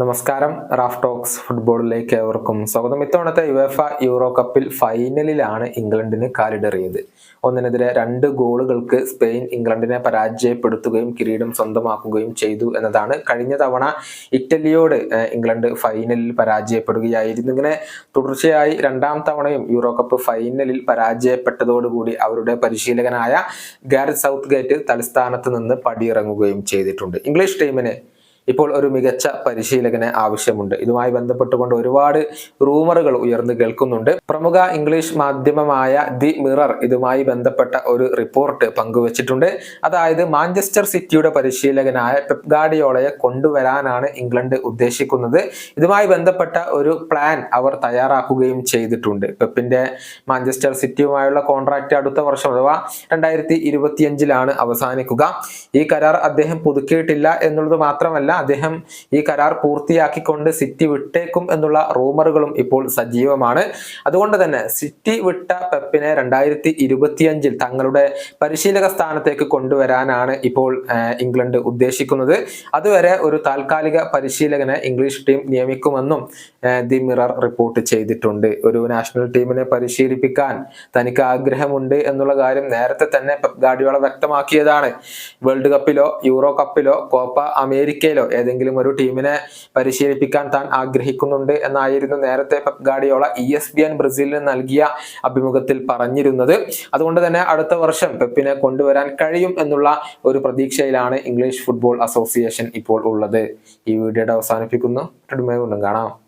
നമസ്കാരം. Raf talks ഫുട്ബോളിലേക്ക് ഏവർക്കും സ്വാഗതം. ഇത്തവണത്തെ യുവേഫ യൂറോ കപ്പിൽ ഫൈനലിലാണ് ഇംഗ്ലണ്ടിന് കാലിടറിയത്. ഒന്നിനെതിരെ രണ്ട് ഗോളുകൾക്ക് സ്പെയിൻ ഇംഗ്ലണ്ടിനെ പരാജയപ്പെടുത്തുകയും കിരീടം സ്വന്തമാക്കുകയും ചെയ്തു എന്നതാണ്. കഴിഞ്ഞ തവണ ഇറ്റലിയോട് ഇംഗ്ലണ്ട് ഫൈനലിൽ പരാജയപ്പെടുകയായിരുന്നു. ഇങ്ങനെ തുടർച്ചയായി രണ്ടാം തവണയും യൂറോ കപ്പ് ഫൈനലിൽ പരാജയപ്പെട്ടതോടുകൂടി അവരുടെ പരിശീലകനായ ഗാരറ്റ് സൗത്ത് ഗേറ്റ് തലസ്ഥാനത്ത് നിന്ന് പടിയിറങ്ങുകയും ചെയ്തിട്ടുണ്ട്. ഇംഗ്ലീഷ് ടീമിന് ഇപ്പോൾ ഒരു മികച്ച പരിശീലകന് ആവശ്യമുണ്ട്. ഇതുമായി ബന്ധപ്പെട്ടുകൊണ്ട് ഒരുപാട് റൂമറുകൾ ഉയർന്നു കേൾക്കുന്നുണ്ട്. പ്രമുഖ ഇംഗ്ലീഷ് മാധ്യമമായ ദി മിറർ ഇതുമായി ബന്ധപ്പെട്ട ഒരു റിപ്പോർട്ട് പങ്കുവച്ചിട്ടുണ്ട്. അതായത് മാഞ്ചസ്റ്റർ സിറ്റിയുടെ പരിശീലകനായ പെപ് ഗാർഡിയോളയെ കൊണ്ടുവരാനാണ് ഇംഗ്ലണ്ട് ഉദ്ദേശിക്കുന്നത്. ഇതുമായി ബന്ധപ്പെട്ട ഒരു പ്ലാൻ അവർ തയ്യാറാക്കുകയും ചെയ്തിട്ടുണ്ട്. പെപ്പിന്റെ മാഞ്ചസ്റ്റർ സിറ്റിയുമായുള്ള കോൺട്രാക്ട് അടുത്ത വർഷം അഥവാ രണ്ടായിരത്തി ഇരുപത്തിയഞ്ചിലാണ് അവസാനിക്കുക. ഈ കരാർ അദ്ദേഹം പുതുക്കിയിട്ടില്ല എന്നുള്ളത് മാത്രമല്ല അദ്ദേഹം ഈ കരാർ പൂർത്തിയാക്കിക്കൊണ്ട് സിറ്റി വിട്ടേക്കും എന്നുള്ള റൂമറുകളും ഇപ്പോൾ സജീവമാണ്. അതുകൊണ്ട് തന്നെ സിറ്റി വിട്ട പെപ്പിനെ രണ്ടായിരത്തി ഇരുപത്തിയഞ്ചിൽ തങ്ങളുടെ പരിശീലക സ്ഥാനത്തേക്ക് കൊണ്ടുവരാനാണ് ഇപ്പോൾ ഇംഗ്ലണ്ട് ഉദ്ദേശിക്കുന്നത്. അതുവരെ ഒരു താൽക്കാലിക പരിശീലകനെ ഇംഗ്ലീഷ് ടീം നിയമിക്കുമെന്നും ദി മിറർ റിപ്പോർട്ട് ചെയ്തിട്ടുണ്ട്. ഒരു നാഷണൽ ടീമിനെ പരിശീലിപ്പിക്കാൻ തനിക്ക് ആഗ്രഹമുണ്ട് എന്നുള്ള കാര്യം നേരത്തെ തന്നെ ഗാഡിയോള വ്യക്തമാക്കിയതാണ്. വേൾഡ് കപ്പിലോ യൂറോ കപ്പിലോ കോപ്പ അമേരിക്കയിലോ ഏതെങ്കിലും ഒരു ടീമിനെ പരിശീലിപ്പിക്കാൻ താൻ ആഗ്രഹിക്കുന്നുണ്ട് എന്നായിരുന്നു നേരത്തെ Pep Guardiola E S P N ബ്രസീലിന് നൽകിയ അഭിമുഖത്തിൽ പറഞ്ഞിരുന്നത്. അതുകൊണ്ട് തന്നെ അടുത്ത വർഷം പെപ്പിനെ കൊണ്ടുവരാൻ കഴിയും എന്നുള്ള ഒരു പ്രതീക്ഷയിലാണ് ഇംഗ്ലീഷ് ഫുട്ബോൾ അസോസിയേഷൻ ഇപ്പോൾ ഉള്ളത്. ഈ വീഡിയോയുടെ അവസാനിപ്പിക്കുന്നു. കാണാം.